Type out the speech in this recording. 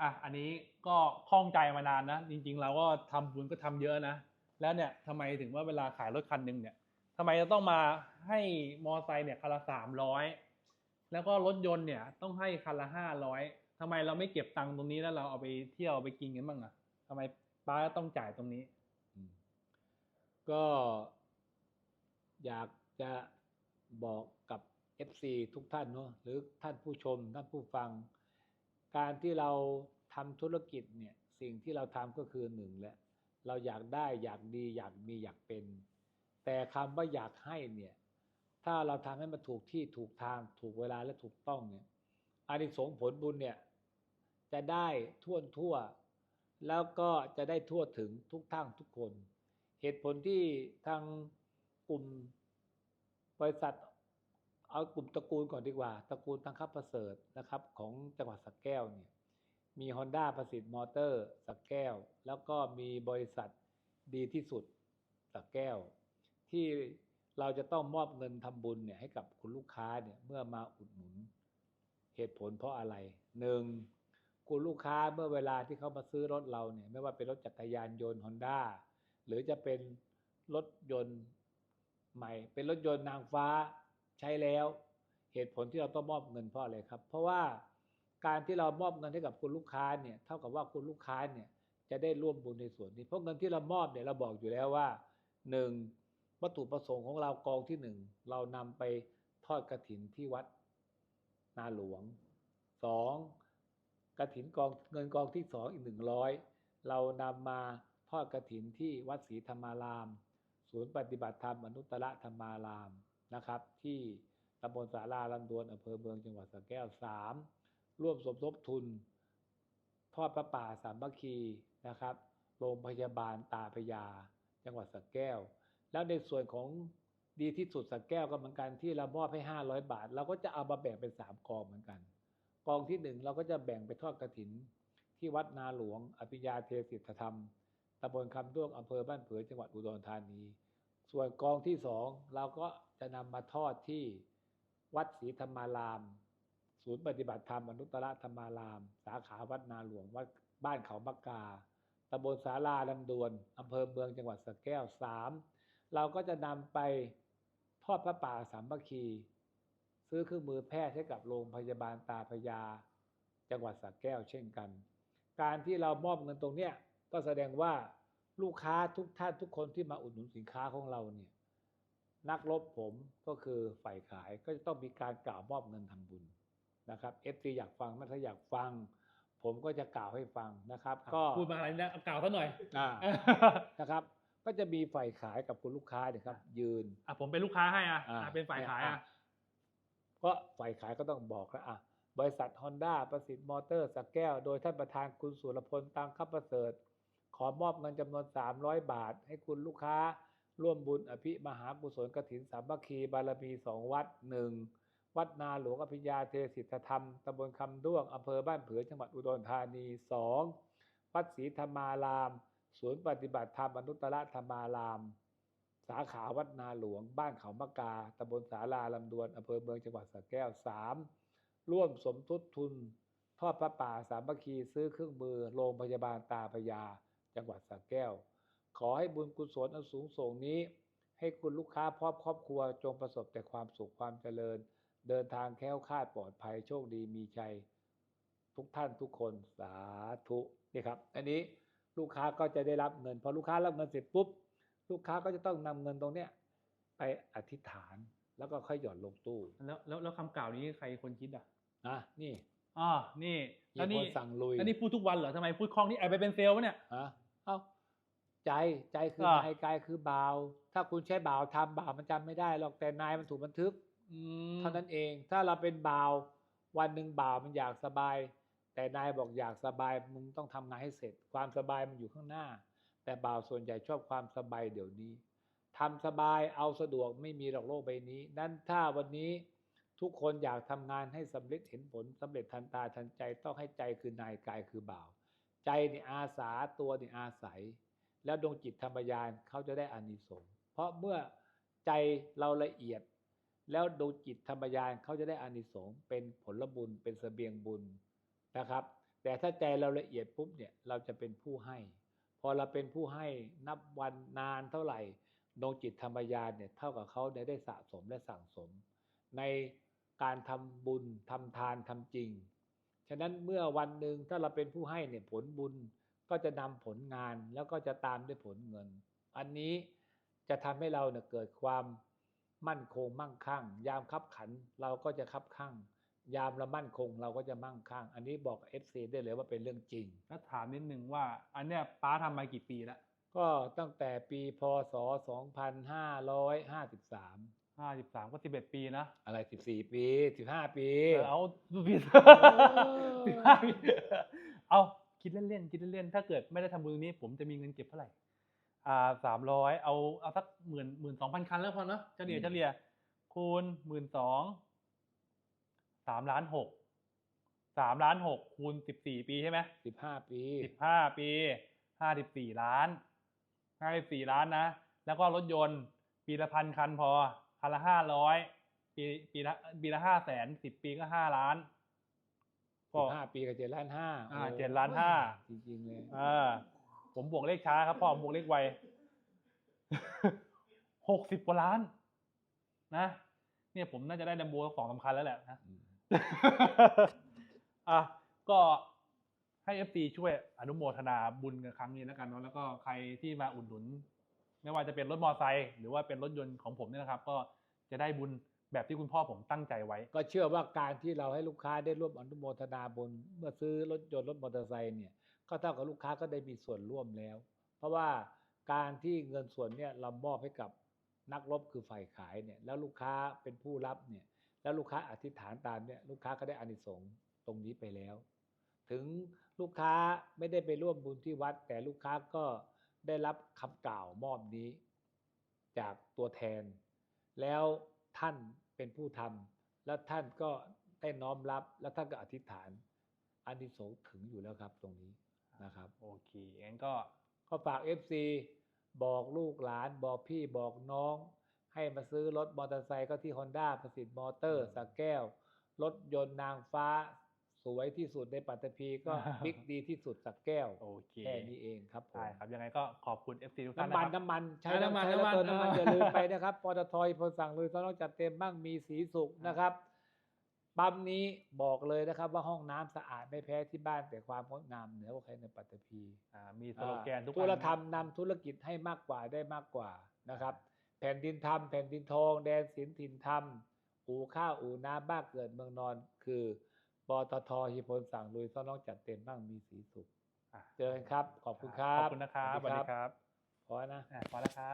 อะอันนี้ก็คล่องใจมานานนะจริงๆเราก็ทำบุญก็ทำเยอะนะแล้วเนี่ยทำไมถึงว่าเวลาขายรถคันหนึ่งเนี่ยทำไมจะต้องมาให้มอไซค์เนี่ยคันละสามร้อยแล้วก็รถยนต์เนี่ยต้องให้คันละห้าร้อยทำไมเราไม่เก็บตังค์ตรงนี้แล้วเราเอาไปเที่ยวไปกินกันบ้างอะทำไมป้าต้องจ่ายตรงนี้ก็ อยากจะบอกกับ FC ทุกท่านเนาะหรือท่านผู้ชมท่านผู้ฟัง การที่เราทำธุรกิจเนี่ยสิ่งที่เราทำก็คือหนึ่งแหละเราอยากได้อยากดีอยากมีอยากเป็น แต่คำว่าอยากให้เนี่ยถ้าเราทำให้มันถูกที่ถูกทางถูกเวลาและถูกต้องเนี่ยอานิสงส์ผลบุญเนี่ยจะได้ทั่วทั่ว แล้วก็จะได้ทั่วถึงทุกท่านทุกคน เหตุผลที่ทางกลุ่มบริษัท เอากลุ่มตระกูลก่อนดีกว่า ตระกูลตังคับประเสริฐนะครับ ของจังหวัดสักแก้วเนี่ยมี Honda ประสิทธิ์มอเตอร์สักแก้ว แล้วก็มีบริษัทดีที่สุดสักแก้ว ที่เราจะต้องมอบเงินทำบุญเนี่ยให้กับคุณลูกค้าเนี่ยเมื่อมาอุดหนุนเหตุผลเพราะอะไรหนึ่งคุณลูกค้าเมื่อเวลาที่เขามาซื้อรถเราเนี่ยไม่ว่าเป็นรถจักรยานยนต์ฮอนด้าหรือจะเป็นรถยนต์ใหม่ เป็นรถยนต์นางฟ้า ใช้แล้ว เหตุผลที่เราต้องมอบเงินเพราะอะไรครับ เพราะว่าการที่เรามอบเงินให้กับคุณลูกค้าเนี่ยเท่ากับว่าคุณลูกค้าเนี่ยจะได้ร่วมบุญในส่วนนี้ เพราะเงินที่เรามอบเนี่ยเราบอกอยู่แล้วว่าหนึ่งวัตถุประสงค์ของเรากองที่หนึ่งเรานำไปทอดกระถินที่วัดนาหลวงสองกระถินกองเงินกองที่สองอีกหนึ่งร้อยเรานำมาทอดกระถินที่วัดศรีธรรมาราม ศูนย์ปฏิบัติธรรมอนุตตรธรรมาราม นะครับ ที่ตำบลสาราลำดวนอำเภอเมืองจังหวัดสระแก้วสามร่วมสมทบทุน ทอดพระป่าสามัคคีนะครับ โรงพยาบาลตาพยา จังหวัดสระแก้ว แล้วในส่วนของดีที่สุดสระแก้วก็เหมือนกันที่เรามอบให้ 500 บาท เราก็จะเอามาแบ่งเป็น 3 กองเหมือนกัน กองที่หนึ่งเราก็จะแบ่งไปทอดกระถิน ที่วัดนาหลวง อภิญญาเทศิษฐธรรมตำบลคำด้วงอำเภอบ้านเผือจังหวัดอุดรธานี ส่วนกองที่สองเราก็ จะนำมาทอดที่วัดศรีธรรมาราม ศูนย์ปฏิบัติธรรมอนุตตรธรรมาราม สาขาวัดนาหลวงวัดบ้านเขามักกาตำบลสาราลำดวนอำเภอเมืองจังหวัดสระแก้วสามเราก็จะนำไปทอดพระป่าสามัคคี ซื้อเครื่องมือแพทย์ให้กับโรงพยาบาลตาพยา จังหวัดสระแก้วเช่นกัน การที่เรามอบเงินตรงเนี้ยก็แสดงว่าลูกค้าทุกท่านทุกคนที่มาอุดหนุนสินค้าของเราเนี่ย นักลบผมก็คือฝ่ายขายก็จะต้องมีการกล่าวมอบเงินทำบุญนะครับเอฟซีอยากฟังไหมถ้าอยากฟัง ผมก็จะกล่าวให้ฟังนะครับ ก็พูดมาอะไรนะเอากล่าวซะหน่อยอ่านะครับ ก็จะมีฝ่ายขายกับคุณลูกค้าเนี่ยครับ ยืนอะผมเป็นลูกค้าให้อะอ่าอะเป็นฝ่ายขายอะก็ฝ่ายขายก็ต้องบอกแล้วอะบริษัทฮอนด้าประสิทธิ์มอเตอร์สักแก้ว โดยท่านประธานคุณสุรพลตังคับประเสริฐ ขอมอบเงินจำนวน 300 บาท ให้คุณลูกค้า ร่วมบุญอภิมหากุศลกฐินสามัคคีบารมีสองวัดหนึ่งวัดนาหลวงอภิญญาเทศิษฐธรรมตำบลคำด้วงอำเภอบ้านเผือจังหวัดอุดรธานีสองวัดศรีธรรมารามศูนย์ปฏิบัติธรรมอนุตตรธรรมาราม สาขาวัดนาหลวง บ้านเขามะกาตำบลสาราลำดวนอำเภอเมืองจังหวัดสระแก้วสามร่วมสมทบทุน ทอดพระป่าสามัคคีซื้อเครื่องมือโรงพยาบาลตาพยา จังหวัดสระแก้ว ขอให้บุญกุศลอันสูงส่งนี้ ให้คุณลูกค้าพร้อมครอบครัวจงประสบแต่ความสุขความเจริญ เดินทางแคล้วคลาดปลอดภัยโชคดีมีชัย ทุกท่านทุกคนสาธุนี่ครับ อันนี้ลูกค้าก็จะได้รับเงิน พอลูกค้ารับเงินเสร็จปุ๊บ ลูกค้าก็จะต้องนำเงินตรงเนี้ยไปอธิษฐานแล้วก็ค่อยหย่อนลงตู้ แล้วแล้วแล้วคำกล่าวนี้ใครคนคิดอะนะนี่อ๋อนี่มีแล้วคนี่นสั่งลุยแล้วนี่พูดทุกวันเหรอทำไมพูดคล่องนี่ไอไปเป็นเซลล์วะเนี่ยฮะเอ้า ใจใจคืออะนายกายคือบ่าว ถ้าคุณใช้บ่าวทำบ่าวมันจำไม่ได้หรอกแต่นายมันถูกบันทึกอืมเท่านั้นเอง ถ้าเราเป็นบ่าว วันหนึ่งบ่าวมันอยากสบาย แต่นายบอกอยากสบายมึงต้องทำงานให้เสร็จ ความสบายมันอยู่ข้างหน้า แต่บ่าวส่วนใหญ่ชอบความสบายเดี๋ยวนี้ทำสบายเอาสะดวกไม่มีหรอกโลกใบนี้ นั้นถ้าวันนี้ทุกคนอยากทำงานให้สำเร็จเห็นผลสำเร็จทันตาทันใจต้องให้ใจคือนายกายคือบ่าว ใจนี่อาสาตัวนี่อาศัย แล้วดวงจิตธรรมยานเขาจะได้อานิสงส์เพราะเมื่อใจเราละเอียด แล้วดวงจิตธรรมยานเขาจะได้อานิสงส์เป็นผลบุญเป็นเสบียงบุญนะครับ แต่ถ้าใจเราละเอียดปุ๊บเนี่ยเราจะเป็นผู้ให้ พอเราเป็นผู้ให้นับวันนานเท่าไหร่ดวงจิตธรรมญาณเนี่ยเท่ากับเขาได้ได้สะสมและสั่งสม ในการทำบุญทำทานทำจริง ฉะนั้นเมื่อวันหนึ่งถ้าเราเป็นผู้ให้เนี่ยผลบุญ ก็จะนำผลงานแล้วก็จะตามด้วยผลเงิน อันนี้จะทำให้เราเนี่ยเกิดความมั่นคงมั่งคั่ง ยามคับขันเราก็จะคับคั่ง ยามเรามั่นคงเราก็จะมั่งคั่ง อันนี้บอกเอฟซีได้เลยว่าเป็นเรื่องจริงแล้วถามนิดนึงว่า อันเนี้ยป้าทำมากี่ปีแล้วก็ตั้งแต่ปีพศ 2553ห้าสิบสามก็สิบเอ็ดปีนะ อะไร 14 ปี 15 ปี เออเอาผิดอสิบห้าปีเอา คิดเล่นๆคิดเล่นๆถ้าเกิดไม่ได้ทำบุญตรงนี้ ผมจะมีเงินเก็บเท่าไหร่อ่าสามร้อยเอาเอาสักหมื่นหมื่นสองพันคันแล้วพอเนอะเฉลี่ยอืมเฉลี่ยคูณหมื่นสองสามล้านหกสามล้านหกคูณสิบสี่ปีใช่ไหม15ปีสิบห้าปีห้าสิบสี่ล้านห้าสิบสี่ล้านนะ แล้วก็รถยนต์ปีละพันคันพอคันละห้าร้อยปีปีละปีละห้าแสนสิบปีก็ห้าล้าน ก็15ปีกับ7ล้านห้าอ่าโอ้เจ็ดล้านห้าจริงๆเลยอ่าผมบวกเลขช้าครับพ่อผมบวกเลขไวหกสิบกว่าล้าน นะ เนี่ยผมน่าจะได้ดัมโบสองสำคัญแล้วแหละนะอืมอะก็ให้เอฟซีช่วยอนุโมทนาบุญกับครั้งนี้แล้วกันเนาะแล้วก็ใครที่มาอุดหนุน ไม่ว่าจะเป็นรถมอเตอร์ไซค์หรือว่าเป็นรถยนต์ของผมเนี่ยนะครับ ก็จะได้บุญ แบบที่คุณพ่อผมตั้งใจไว้ ก็เชื่อว่าการที่เราให้ลูกค้าได้ร่วมอนุโมทนาบุญเมื่อซื้อรถยนต์รถมอเตอร์ไซค์เนี่ยก็เท่ากับลูกค้าก็ได้มีส่วนร่วมแล้ว เพราะว่าการที่เงินส่วนเนี่ยเรามอบให้กับนักรบคือฝ่ายขายเนี่ยแล้วลูกค้าเป็นผู้รับเนี่ยแล้วลูกค้าอธิษฐานตามเนี่ยลูกค้าก็ได้อานิสงส์ตรงนี้ไปแล้ว ถึงลูกค้าไม่ได้ไปร่วมบุญที่วัด แต่ลูกค้าก็ได้รับคำกล่าวมอบนี้ จากตัวแทน แล้ว ท่านเป็นผู้ทำแล้วท่านก็ได้น้อมรับ แล้วท่านก็อธิษฐานอานิสงส์ถึงอยู่แล้วครับตรงนี้นะครับ โอเคงั้นก็ก็ฝาก FC บอกลูกหลานบอกพี่บอกน้อง ให้มาซื้อรถมอเตอร์ไซค์ก็ที่ Honda ประสิทธิ์มอเตอร์สักแก้ว รถยนต์นางฟ้า สวยที่สุดในปัตตภีก็บิ๊กดีที่สุดสักแก้วโอเคแค่นี้เองครับผมใช่ครับยังไงก็ขอบคุณ FC ทุกท่านน้ำมันนะครับน้ำมันใช้อ่าน้ำมันใช้แล้วน้ำมันเติมน้ำมันเอออย่าลืมไปนะครับปตทพลสั่งเลยต้องจัดเต็มบ้างมีสีสุขนะครับปั๊มนี้บอกเลยนะครับว่าห้องน้ำสะอาดไม่แพ้ที่บ้านแต่ความงดงามเหนือกว่าใครในปัตตภีอ่ามีสโลแกนทุกธุวันรนะธรรมนำธุรกิจให้มากกว่าได้มากกว่านะครับ แผ่นดินธรรมแผ่นดินทอง แดนศิลป์ถิ่นธรรมอู่ข้าวอู่น้ำบ้านเกิดเมืองนอนคือ ปตทฮิพลสั่งลุยซ้อนน้องจัดเต็มบ้างมีสีสุขอะเจอกันครับ ขอบคุณครับ ขอบคุณนะครับสวัสดีครับ พอนะอะพอแล้วครับ